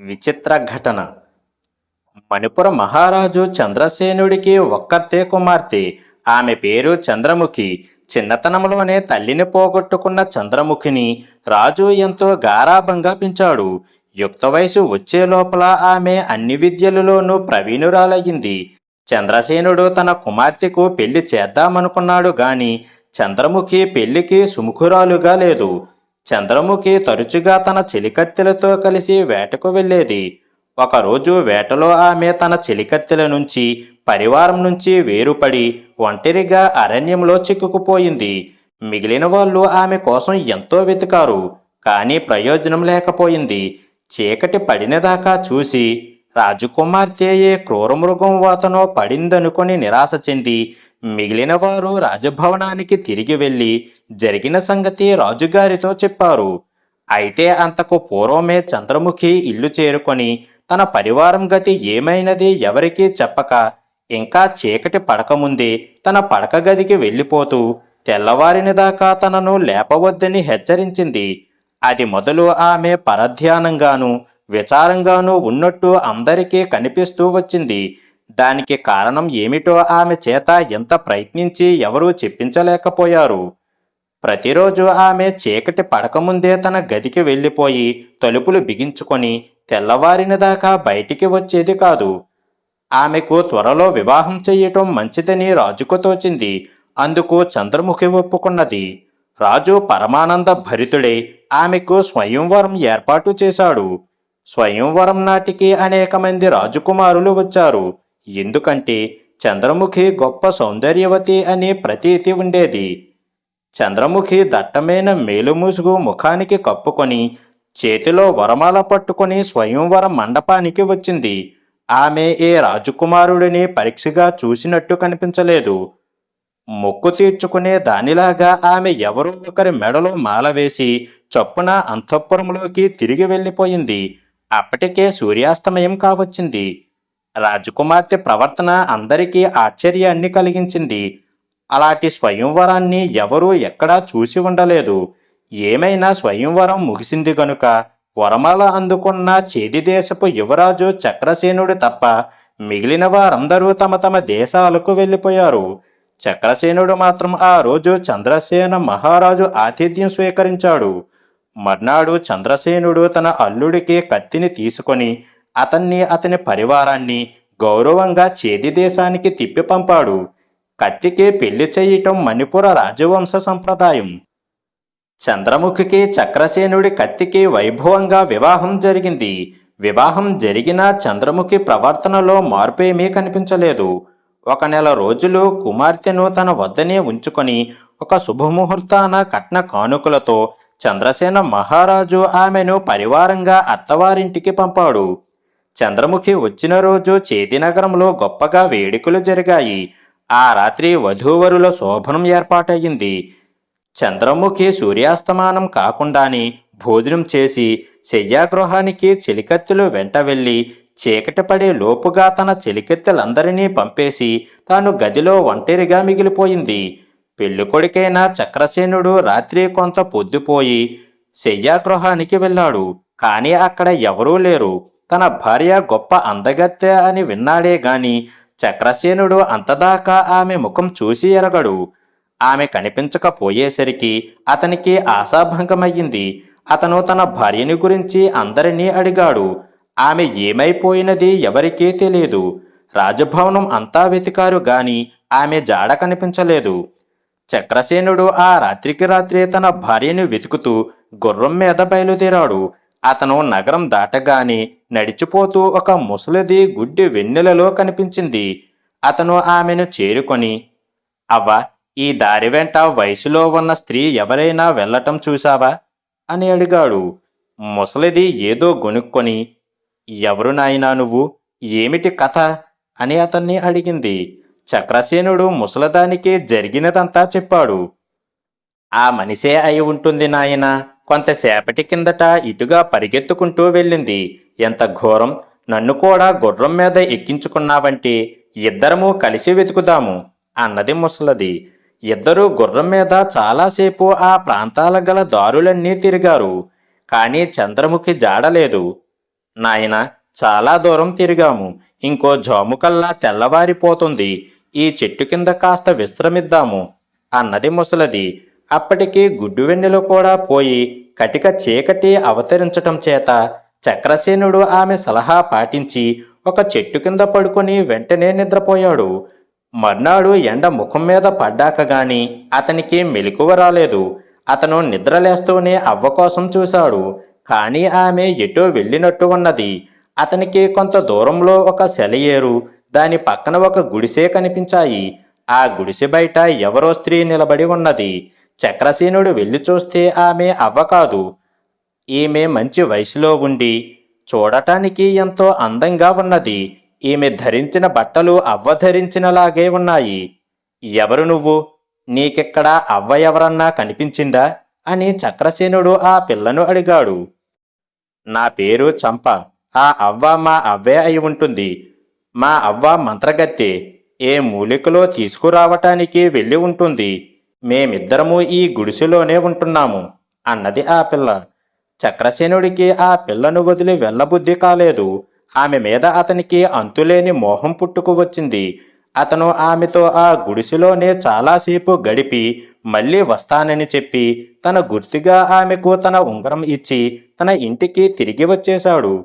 విచిత్ర ఘటన. మణిపుర మహారాజు చంద్రసేనుడికి ఒక్కర్తే కుమార్తె. ఆమె పేరు చంద్రముఖి. చిన్నతనంలోనే తల్లిని పోగొట్టుకున్న చంద్రముఖిని రాజు ఎంతో గారాభంగా పెంచాడు. యుక్త వయసు వచ్చే లోపల ఆమె అన్ని విద్యలలోనూ ప్రవీణురాలయ్యింది. చంద్రసేనుడు తన కుమార్తెకు పెళ్ళి చేద్దామనుకున్నాడు గాని చంద్రముఖి పెళ్ళికి సుముఖురాలుగా లేదు. చంద్రముఖి తరచుగా తన చెలికత్తెలతో కలిసి వేటకు వెళ్ళేది. ఒకరోజు వేటలో ఆమె తన చెలికత్తెల నుంచి పరివారం నుంచి వేరుపడి ఒంటరిగా అరణ్యంలో చిక్కుకుపోయింది. మిగిలిన వాళ్ళు ఆమె కోసం ఎంతో వెతికారు కానీ ప్రయోజనం లేకపోయింది. చీకటి పడినదాకా చూసి రాజకుమార్తె ఏ క్రూరమృగం వాతనో పడిందనుకొని నిరాశ చెంది మిగిలిన వారు రాజభవనానికి తిరిగి వెళ్ళి జరిగిన సంగతి రాజుగారితో చెప్పారు. అయితే అంతకు పూర్వమే చంద్రముఖి ఇల్లు చేరుకొని తన పరివారం గతి ఏమైనది ఎవరికీ చెప్పక ఇంకా చీకటి పడకముందే తన పడక గదికి వెళ్ళిపోతూ తెల్లవారిన దాకా తనను లేపవద్దని హెచ్చరించింది. అది మొదలు ఆమె పరధ్యానంగాను విచారంగానూ ఉన్నట్టు అందరికీ కనిపిస్తూ వచ్చింది. దానికి కారణం ఏమిటో ఆమె చేత ఎంత ప్రయత్నించి ఎవరూ చెప్పించలేకపోయారు. ప్రతిరోజు ఆమె చీకటి పడకముందే తన గదికి వెళ్ళిపోయి తలుపులు బిగించుకొని తెల్లవారిన దాకా బయటికి వచ్చేది కాదు. ఆమెకు త్వరలో వివాహం చెయ్యటం మంచిదని రాజుకు తోచింది. అందుకు చంద్రముఖి ఒప్పుకున్నది. రాజు పరమానంద భరితుడై ఆమెకు స్వయంవరం ఏర్పాటు చేశాడు. స్వయంవరం నాటికి అనేక మంది రాజకుమారులు వచ్చారు. ఎందుకంటే చంద్రముఖి గొప్ప సౌందర్యవతి అనే ప్రతీతి ఉండేది. చంద్రముఖి దట్టమైన మేలుముసుగు ముఖానికి కప్పుకొని చేతిలో వరమాల పట్టుకొని స్వయంవర మండపానికి వచ్చింది. ఆమె ఏ రాజకుమారుడిని పరీక్షగా చూసినట్టు కనిపించలేదు. మొక్కు తీర్చుకునే దానిలాగా ఆమె ఎవరో ఒకరి మెడలో మాల వేసి చొప్పున అంతఃపురంలోకి తిరిగి వెళ్ళిపోయింది. అప్పటికే సూర్యాస్తమయం కావచ్చింది. రాజకుమార్తె ప్రవర్తన అందరికీ ఆశ్చర్యాన్ని కలిగించింది. అలాంటి స్వయంవరాన్ని ఎవరూ ఎక్కడా చూసి ఉండలేదు. ఏమైనా స్వయంవరం ముగిసింది గనుక వరమాల అందుకున్న చేది దేశపు యువరాజు చక్రసేనుడు తప్ప మిగిలిన వారందరూ తమ తమ దేశాలకు వెళ్ళిపోయారు. చక్రసేనుడు మాత్రం ఆ రోజు చంద్రసేన మహారాజు ఆతిథ్యం స్వీకరించాడు. మర్నాడు చంద్రసేనుడు తన అల్లుడికి కత్తిని తీసుకొని అతన్ని అతని పరివారాన్ని గౌరవంగా చేది దేశానికి తిప్పి పంపాడు. కత్తికి పెళ్ళి చేయటం మణిపుర రాజవంశ సంప్రదాయం. చంద్రముఖికి చక్రసేనుడి కత్తికి వైభవంగా వివాహం జరిగింది. వివాహం జరిగిన చంద్రముఖి ప్రవర్తనలో మార్పేమీ కనిపించలేదు. ఒక నెల రోజులు కుమార్తెను తన వద్దనే ఉంచుకొని ఒక శుభముహూర్తాన కట్న కానుకలతో చంద్రసేన మహారాజు ఆమెను పరివారంగా అత్తవారింటికి పంపాడు. చంద్రముఖి వచ్చిన రోజు చేతినగరంలో గొప్పగా వేడుకలు జరిగాయి. ఆ రాత్రి వధూవరుల శోభనం ఏర్పాటయ్యింది. చంద్రముఖి సూర్యాస్తమానం కాకుండానే భోజనం చేసి శయ్యాగృహానికి చెలికత్తెలు వెంట వెళ్ళి చీకటి పడే లోపుగా తన చెలికెత్తెలందరినీ పంపేసి తాను గదిలో ఒంటరిగా మిగిలిపోయింది. పెళ్ళికొడుకైన చక్రసేనుడు రాత్రి కొంత పొద్దుపోయి శయ్యాగృహానికి వెళ్ళాడు. కానీ అక్కడ ఎవరూ లేరు. తన భార్య గొప్ప అందగత్తె అని విన్నాడే గాని చక్రసేనుడు అంతదాకా ఆమె ముఖం చూసి ఎరగడు. ఆమె కనిపించకపోయేసరికి అతనికి ఆశాభంగమయ్యింది. అతను తన భార్యని గురించి అందరినీ అడిగాడు. ఆమె ఏమైపోయినది ఎవరికీ తెలియదు రాజభవనం అంతా వెతికారు గాని ఆమె జాడ కనిపించలేదు. చక్రసేనుడు ఆ రాత్రికి రాత్రే తన భార్యను వెతుకుతూ గుర్రం మీద బయలుదేరాడు. అతను నగరం దాటగానే నడిచిపోతూ ఒక ముసలిది గుడ్డి వెన్నెలలో కనిపించింది. అతను ఆమెను చేరుకొని అవ్వ ఈ దారి వెంట వయసులో ఉన్న స్త్రీ ఎవరైనా వెళ్ళటం చూశావా? అని అడిగాడు. ముసలిది ఏదో గొనుక్కొని ఎవరు నాయనా నువ్వు? ఏమిటి కథ? అని అతన్ని అడిగింది. చక్రసేనుడు ముసలదానికి జరిగినదంతా చెప్పాడు. ఆ మనిషే అయి ఉంటుంది నాయన. కొంతసేపటి కిందట ఇటుగా పరిగెత్తుకుంటూ వెళ్ళింది. ఎంత ఘోరం! నన్ను కూడా గుర్రం మీద ఎక్కించుకున్నావంటే ఇద్దరము కలిసి వెతుకుదాము అన్నది ముసలది. ఇద్దరూ గుర్రం మీద చాలాసేపు ఆ ప్రాంతాల గల దారులన్నీ తిరిగారు. కానీ చంద్రముఖి జాడలేదు. నాయన చాలా దూరం తిరిగాము. ఇంకో జాముకల్లా తెల్లవారిపోతుంది. ఈ చెట్టు కింద కాస్త విశ్రమిద్దాము అన్నది ముసలది. అప్పటికి గుడ్డు వెన్నెలు కూడా పోయి కటిక చీకటి అవతరించటం చేత చక్రసేనుడు ఆమె సలహా పాటించి ఒక చెట్టు కింద పడుకొని వెంటనే నిద్రపోయాడు. మర్నాడు ఎండ ముఖం మీద పడ్డాక గాని అతనికి మెలకువ రాలేదు. అతను నిద్రలేస్తూనే అవ్వ కోసం చూశాడు. కానీ ఆమె ఎటో వెళ్ళినట్టు ఉన్నది. అతనికి కొంత దూరంలో ఒక సెలయేరు దాని పక్కన ఒక గుడిసె కనిపించాయి. ఆ గుడిసె బయట ఎవరో స్త్రీ నిలబడి ఉన్నది. చక్రసేనుడు వెళ్ళి చూస్తే ఆమె అవ్వ కాదు ఈమె మంచి వయసులో ఉండి చూడటానికి ఎంతో అందంగా ఉన్నది. ఈమె ధరించిన బట్టలు అవ్వ ధరించినలాగే ఉన్నాయి. ఎవరు నువ్వు? నీకిక్కడ అవ్వ ఎవరన్నా కనిపించిందా? అని చక్రసేనుడు ఆ పిల్లను అడిగాడు. నా పేరు చంప. ఆ అవ్వ మా అవ్వే అయి ఉంటుంది. మా అవ్వ మంత్రగత్తె. ఏ మూలికలో తీసుకురావటానికి వెళ్ళి ఉంటుంది. మేమిద్దరము ఈ గుడిసెలోనే ఉంటున్నాము అన్నది ఆ పిల్ల. చక్రసేనుడికి ఆ పిల్లను వదిలి వెళ్ళబుద్ధి కాలేదు. ఆమె మీద అతనికి అంతులేని మోహం పుట్టుకు వచ్చింది. అతను ఆమెతో ఆ గుడిసెలోనే చాలాసేపు గడిపి మళ్ళీ వస్తానని చెప్పి తన గుర్తుగా ఆమెకు తన ఉంగరం ఇచ్చి తన ఇంటికి తిరిగి వచ్చేశాడు.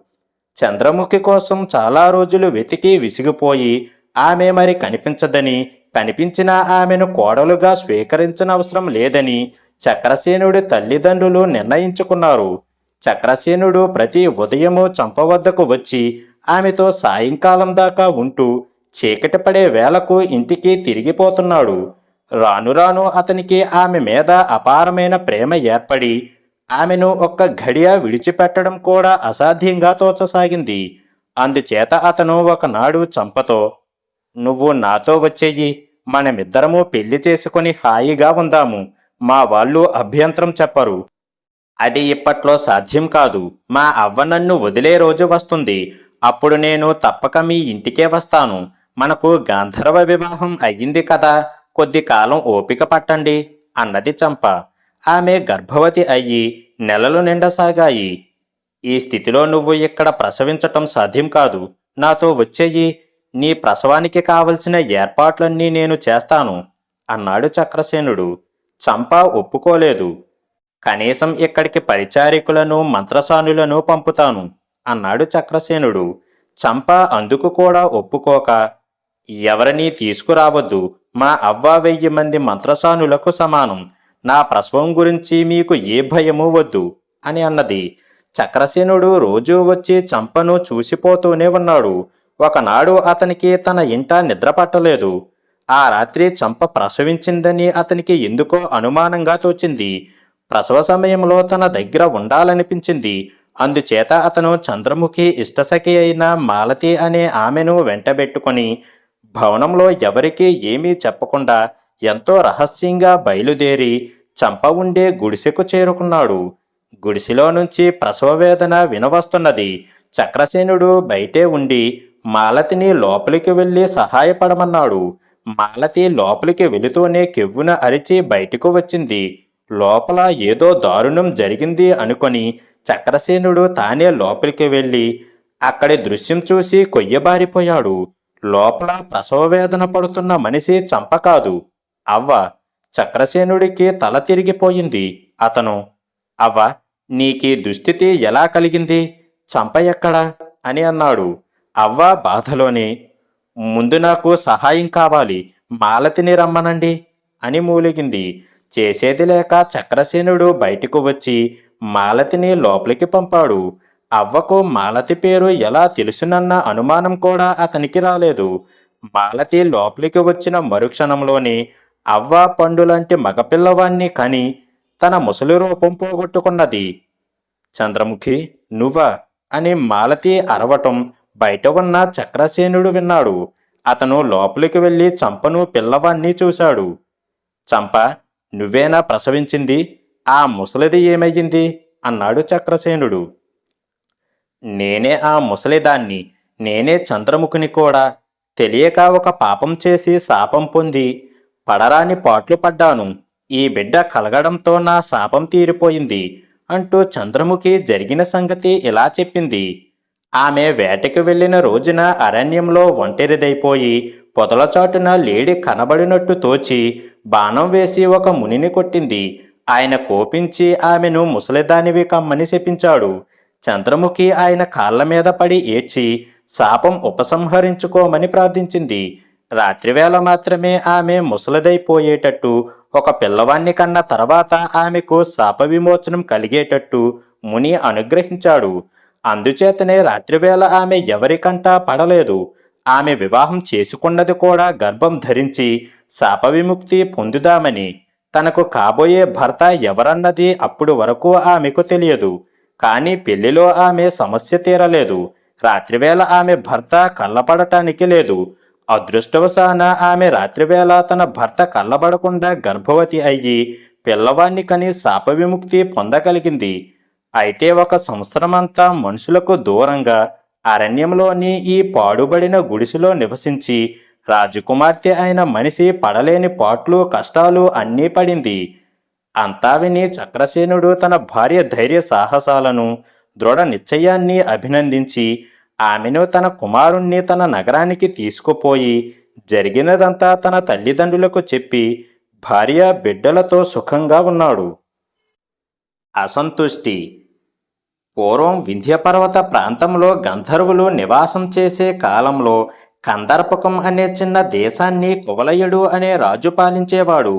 చంద్రముఖి కోసం చాలా రోజులు వెతికి విసిగిపోయి ఆమె మరి కనిపించదని కనిపించిన ఆమెను కోడలుగా స్వీకరించనవసరం లేదని చక్రసేనుడి తల్లిదండ్రులు నిర్ణయించుకున్నారు. చక్రసేనుడు ప్రతి ఉదయము చంప వద్దకు వచ్చి ఆమెతో సాయంకాలం దాకా ఉంటూ చీకటి పడే వేళకు ఇంటికి తిరిగిపోతున్నాడు. రాను రాను అతనికి ఆమె మీద అపారమైన ప్రేమ ఏర్పడి ఆమెను ఒక్క ఘడియ విడిచిపెట్టడం కూడా అసాధ్యంగా తోచసాగింది. అందుచేత అతను ఒకనాడు చంపతో నువ్వు నాతో వచ్చేయి. మనమిద్దరము పెళ్ళి చేసుకుని హాయిగా ఉందాము. మా వాళ్ళు అభ్యంతరం చెప్పరు. అది ఇప్పట్లో సాధ్యం కాదు. మా అవ్వ నన్ను వదిలే రోజు వస్తుంది. అప్పుడు నేను తప్పక మీ ఇంటికే వస్తాను. మనకు గాంధర్వ వివాహం అయ్యింది కదా. కొద్ది కాలం ఓపిక పట్టండి అన్నది చంప. ఆమె గర్భవతి అయ్యి నెలలు నిండసాగాయి ఈ స్థితిలో నువ్వు ఇక్కడ ప్రసవించటం సాధ్యం కాదు. నాతో వచ్చేయి. నీ ప్రసవానికి కావలసిన ఏర్పాట్లన్నీ నేను చేస్తాను అన్నాడు చక్రసేనుడు. చంప ఒప్పుకోలేదు. కనీసం ఇక్కడికి పరిచారికులను మంత్రసానులను పంపుతాను అన్నాడు చక్రసేనుడు. చంప అందుకు కూడా ఒప్పుకోక ఎవరినీ తీసుకురావద్దు మా అవ్వ వెయ్యి మంది మంత్రసానులకు సమానం నా ప్రసవం గురించి మీకు ఏ భయము వద్దు అని అన్నది. చక్రసేనుడు రోజూ వచ్చి చంపను చూసిపోతూనే ఉన్నాడు. ఒకనాడు అతనికి తన ఇంట నిద్ర పట్టలేదు. ఆ రాత్రి చంప ప్రసవించిందని అతనికి ఎందుకో అనుమానంగా తోచింది. ప్రసవ సమయంలో తన దగ్గర ఉండాలనిపించింది. అందుచేత అతను చంద్రముఖి ఇష్టసఖి అయిన మాలతి అనే ఆమెను వెంటబెట్టుకొని భవనంలో ఎవరికీ ఏమీ చెప్పకుండా ఎంతో రహస్యంగా బయలుదేరి చంప ఉండే గుడిసెకు చేరుకున్నాడు. గుడిసెలో నుంచి ప్రసవ వేదన వినవస్తున్నది. చక్రసేనుడు బయటే ఉండి మాలతిని లోపలికి వెళ్ళి సహాయపడమన్నాడు. మాలతి లోపలికి వెళుతూనే కెవ్వున అరిచి బయటకు వచ్చింది. లోపల ఏదో దారుణం జరిగింది అనుకొని చక్రసేనుడు తానే లోపలికి వెళ్ళి అక్కడి దృశ్యం చూసి కొయ్యబారిపోయాడు. లోపల ప్రసవ వేదన పడుతున్న మనిషి చంప కాదు. అవ్వ చక్రసేనుడికి తల తిరిగిపోయింది. అతను అవ్వ నీకీ దుస్థితి ఎలా కలిగింది? చంప ఎక్కడా? అని అన్నాడు. అవ్వ బాధలోనే ముందు నాకు సహాయం కావాలి మాలతిని రమ్మనండి అని మూలిగింది. చేసేది లేక చక్రసేనుడు బయటకు వచ్చి మాలతిని లోపలికి పంపాడు. అవ్వకు మాలతి పేరు ఎలా తెలుసునన్న అనుమానం కూడా అతనికి రాలేదు. మాలతి లోపలికి వచ్చిన మరుక్షణంలోనే అవ్వ పండులాంటి మగపిల్లవాణ్ణి కని తన ముసలి రూపం పోగొట్టుకున్నది. చంద్రముఖి నువ్వా? అని మాలతి అరవటం బయట ఉన్న చక్రసేనుడు విన్నాడు. అతను లోపలికి వెళ్ళి చంపను పిల్లవాణ్ణి చూశాడు. చంప నువ్వేనా ప్రసవించింది? ఆ ముసలిది ఏమయ్యింది? అన్నాడు చక్రసేనుడు. నేనే ఆ ముసలిదాన్ని. నేనే చంద్రముఖిని కూడా. తెలియక ఒక పాపం చేసి శాపం పొంది పడరాని పాట్లు పడ్డాను. ఈ బిడ్డ కలగడంతో నా శాపం తీరిపోయింది అంటూ చంద్రముఖి జరిగిన సంగతి ఇలా చెప్పింది. ఆమె వేటకి వెళ్ళిన రోజున అరణ్యంలో ఒంటరిదైపోయి పొదల చాటున లేడి కనబడినట్టు తోచి బాణం వేసి ఒక మునిని కొట్టింది. ఆయన కోపించి ఆమెను ముసలిదానివి కమ్మని శపించాడు. చంద్రముఖి ఆయన కాళ్ళ మీద పడి ఏడ్చి శాపం ఉపసంహరించుకోమని ప్రార్థించింది. రాత్రివేళ మాత్రమే ఆమె ముసలిదైపోయేటట్టు ఒక పిల్లవాణ్ణి కన్న తర్వాత ఆమెకు శాప విమోచనం కలిగేటట్టు ముని అనుగ్రహించాడు. అందుచేతనే రాత్రివేళ ఆమె ఎవరికంటా పడలేదు. ఆమె వివాహం చేసుకున్నది కూడా గర్భం ధరించి శాప విముక్తి పొందుదామని. తనకు కాబోయే భర్త ఎవరన్నది అప్పుడు వరకు ఆమెకు తెలియదు. కానీ పెళ్ళిలో ఆమె సమస్య తీరలేదు. రాత్రివేళ ఆమె భర్త కళ్ళపడటానికి లేదు. అదృష్టవశాన ఆమె రాత్రివేళ తన భర్త కళ్ళబడకుండా గర్భవతి అయ్యి పిల్లవాణ్ణి కని శాప విముక్తి పొందగలిగింది. అయితే ఒక సంవత్సరమంతా మనుషులకు దూరంగా అరణ్యంలోని ఈ పాడుబడిన గుడిసెలో నివసించి రాజకుమార్తె అయిన మనిషి పడలేని పాట్లు కష్టాలు అన్నీ పడింది. అంతా విని చక్రసేనుడు తన భార్య ధైర్య సాహసాలను దృఢ నిశ్చయాన్ని అభినందించి ఆమెను తన కుమారుణ్ణి తన నగరానికి తీసుకుపోయి జరిగినదంతా తన తల్లిదండ్రులకు చెప్పి భార్య బిడ్డలతో సుఖంగా ఉన్నాడు. అసంతుష్టి పూర్వం వింధ్యపర్వత ప్రాంతంలో గంధర్వులు నివాసం చేసే కాలంలో కందర్పకం అనే చిన్న దేశాన్ని కువలయుడు అనే రాజు పాలించేవాడు.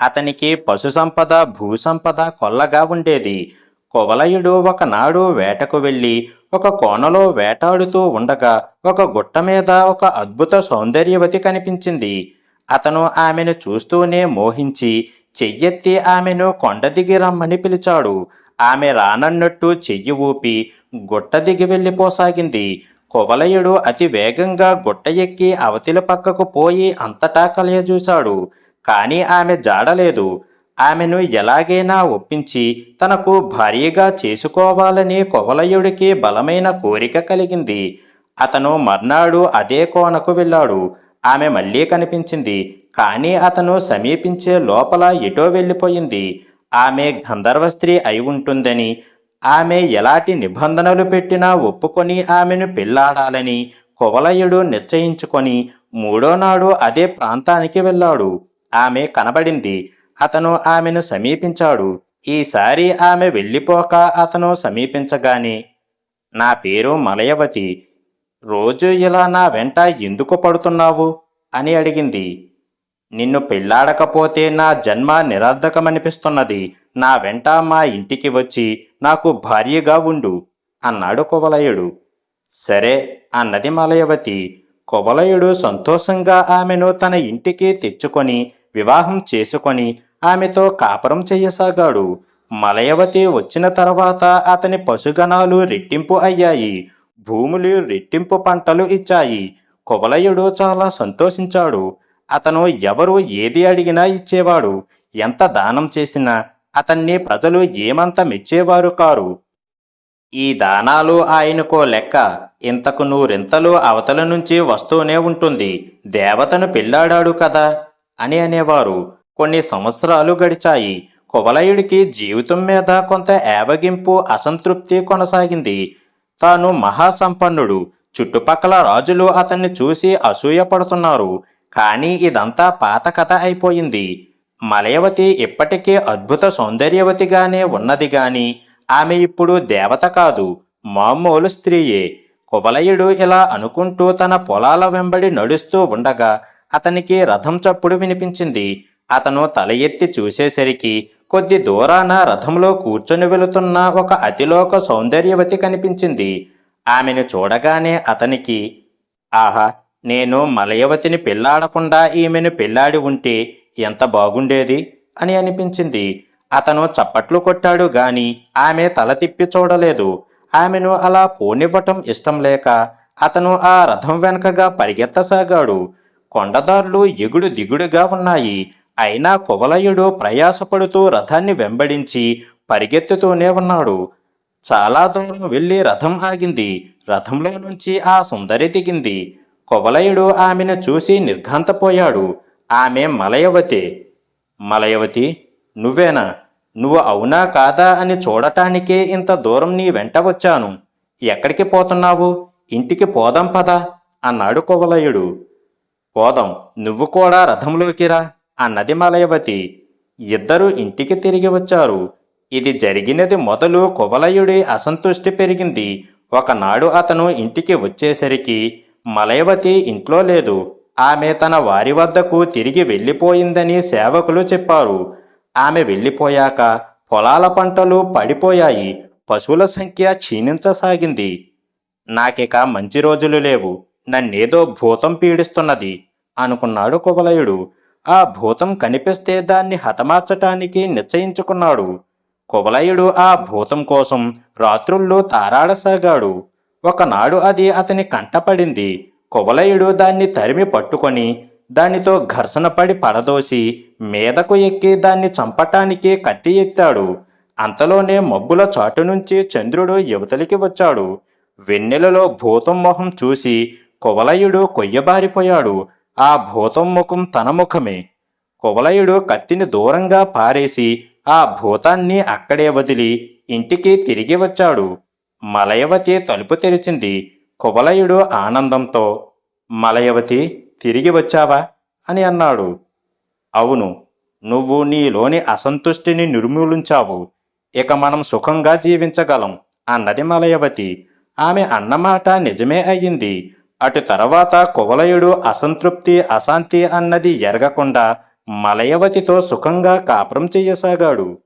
అతనికి పశు సంపద భూసంపద కొల్లగా ఉండేది. కువలయుడు ఒకనాడు వేటకు వెళ్ళి ఒక కోనలో వేటాడుతూ ఉండగా ఒక గుట్ట మీద ఒక అద్భుత సౌందర్యవతి కనిపించింది. అతను ఆమెను చూస్తూనే మోహించి చెయ్యెత్తి ఆమెను కొండ దిగి రమ్మని పిలిచాడు. ఆమె రానన్నట్టు చెయ్యి ఊపి గుట్ట దిగి వెళ్ళిపోసాగింది. కువలయుడు అతి వేగంగా గుట్ట ఎక్కి అవతిల పక్కకు పోయి అంతటా కలయజూశాడు. కానీ ఆమె జాడలేదు. ఆమెను ఎలాగైనా ఒప్పించి తనకు భార్యగా చేసుకోవాలని కువలయుడికి బలమైన కోరిక కలిగింది. అతను మర్నాడు అదే కోనకు వెళ్ళాడు. ఆమె మళ్ళీ కనిపించింది. కానీ అతను సమీపించే లోపల ఎటో వెళ్ళిపోయింది. ఆమె గంధర్వ స్త్రీ అయి ఉంటుందని ఆమె ఎలాంటి నిబంధనలు పెట్టినా ఒప్పుకొని ఆమెను పెళ్ళాడాలని కువలయుడు నిశ్చయించుకొని మూడో నాడు అదే ప్రాంతానికి వెళ్ళాడు. ఆమె కనబడింది. అతను ఆమెను సమీపించాడు. ఈసారి ఆమె వెళ్ళిపోక అతను సమీపించగానే నా పేరు మలయవతి. రోజు ఇలా నా వెంట ఎందుకు పడుతున్నావు? అని అడిగింది. నిన్ను పెళ్ళాడకపోతే నా జన్మ నిరర్ధకమనిపిస్తున్నది. నా వెంట మా ఇంటికి వచ్చి నాకు భార్యగా ఉండు అన్నాడు కువలయుడు. సరే అన్నది మలయవతి. కువలయుడు సంతోషంగా ఆమెను తన ఇంటికి తెచ్చుకొని వివాహం చేసుకొని ఆమెతో కాపురం చెయ్యసాగాడు మలయవతి వచ్చిన తర్వాత అతని పశుగణాలు రెట్టింపు అయ్యాయి. భూములు రెట్టింపు పంటలు ఇచ్చాయి. కువలయుడు చాలా సంతోషించాడు. అతను ఎవరు ఏది అడిగినా ఇచ్చేవాడు. ఎంత దానం చేసినా అతన్ని ప్రజలు ఏమంత మెచ్చేవారు కారు. ఈ దానాలు ఆయనకో లెక్క. ఇంతకు నూరింతలు అవతల నుంచి వస్తూనే ఉంటుంది. దేవతను పెళ్ళాడాడు కదా అని అనేవారు. కొన్ని సంవత్సరాలు గడిచాయి. కువలయుడికి జీవితం మీద కొంత ఏవగింపు అసంతృప్తి కొనసాగింది. తాను మహాసంపన్నుడు. చుట్టుపక్కల రాజులు అతన్ని చూసి అసూయపడుతున్నారు. కానీ ఇదంతా పాత కథ అయిపోయింది. మలయవతి ఇప్పటికే అద్భుత సౌందర్యవతిగానే ఉన్నది గాని ఆమె ఇప్పుడు దేవత కాదు మామూలు స్త్రీయే. కువలయుడు ఇలా అనుకుంటూ తన పొలాల వెంబడి నడుస్తూ ఉండగా అతనికి రథం చప్పుడు వినిపించింది. అతను తల ఎత్తి చూసేసరికి కొద్ది దూరాన రథంలో కూర్చొని వెళుతున్న ఒక అతిలోక సౌందర్యవతి కనిపించింది. ఆమెను చూడగానే అతనికి ఆహా! నేను మలయవతిని పెళ్ళాడకుండా ఈమెను పెళ్ళాడి ఉంటే ఎంత బాగుండేది? అని అనిపించింది. అతను చప్పట్లు కొట్టాడు గాని ఆమె తల తిప్పి చూడలేదు. ఆమెను అలా పోనివ్వటం ఇష్టం లేక అతను ఆ రథం వెనకగా పరిగెత్తసాగాడు. కొండదారులు ఎగుడు దిగుడుగా ఉన్నాయి. అయినా కువలయుడు ప్రయాసపడుతూ రథాన్ని వెంబడించి పరిగెత్తుతూనే ఉన్నాడు. చాలా దూరం వెళ్ళి రథం ఆగింది. రథంలో నుంచి ఆ సుందరి దిగింది. కువలయుడు ఆమెను చూసి నిర్ఘాంతపోయాడు. ఆమె మలయవతి మలయవతి నువ్వేనా? నువ్వు అవునా కాదా అని చూడటానికే ఇంత దూరం నీ వెంట వచ్చాను. ఎక్కడికి పోతున్నావు? ఇంటికి పోదాం పద అన్నాడు కువలయుడు. పోదాం నువ్వు కూడా రథంలోకిరా అన్నది మలయవతి. ఇద్దరు ఇంటికి తిరిగి వచ్చారు. ఇది జరిగినది మొదలు కువలయుడి అసంతుష్టి పెరిగింది. ఒకనాడు అతను ఇంటికి వచ్చేసరికి మలయవతి ఇంట్లో లేదు. ఆమె తన వారి వద్దకు తిరిగి వెళ్ళిపోయిందని సేవకులు చెప్పారు. ఆమె వెళ్ళిపోయాక పొలాల పంటలు పడిపోయాయి. పశువుల సంఖ్య క్షీణించసాగింది. నాకిక మంచి రోజులు లేవు. నన్నేదో భూతం పీడిస్తున్నది అనుకున్నాడు కువలయుడు. ఆ భూతం కనిపిస్తే దాన్ని హతమార్చటానికి నిశ్చయించుకున్నాడు. కువలయుడు ఆ భూతం కోసం రాత్రుల్లో తారాడసాగాడు. ఒకనాడు అది అతని కంటపడింది. కువలయుడు దాన్ని తరిమి పట్టుకొని దానితో ఘర్షణ పడి పడదోసి మీదకు ఎక్కి దాన్ని చంపటానికి కత్తి ఎత్తాడు. అంతలోనే మబ్బుల చాటు నుంచి చంద్రుడు యువతలికి వచ్చాడు. వెన్నెలలో భూతం మొహం చూసి కువలయుడు కొయ్యబారిపోయాడు. ఆ భూతం ముఖం తన ముఖమే. కువలయుడు కత్తిని దూరంగా పారేసి ఆ భూతాన్ని అక్కడే వదిలి ఇంటికి తిరిగి వచ్చాడు. మలయవతి తలుపు తెరిచింది. కువలయుడు ఆనందంతో మలయవతి తిరిగి వచ్చావా? అని అన్నాడు. అవును నువ్వు నీలోని అసంతుష్టిని నిర్మూలించావు. ఇక మనం సుఖంగా జీవించగలం అన్నది మలయవతి. ఆమె అన్నమాట నిజమే అయ్యింది. అటు తర్వాత కువలయుడు అసంతృప్తి అశాంతి అన్నది ఎరగకుండా మలయవతితో సుఖంగా కాపురం చెయ్యసాగాడు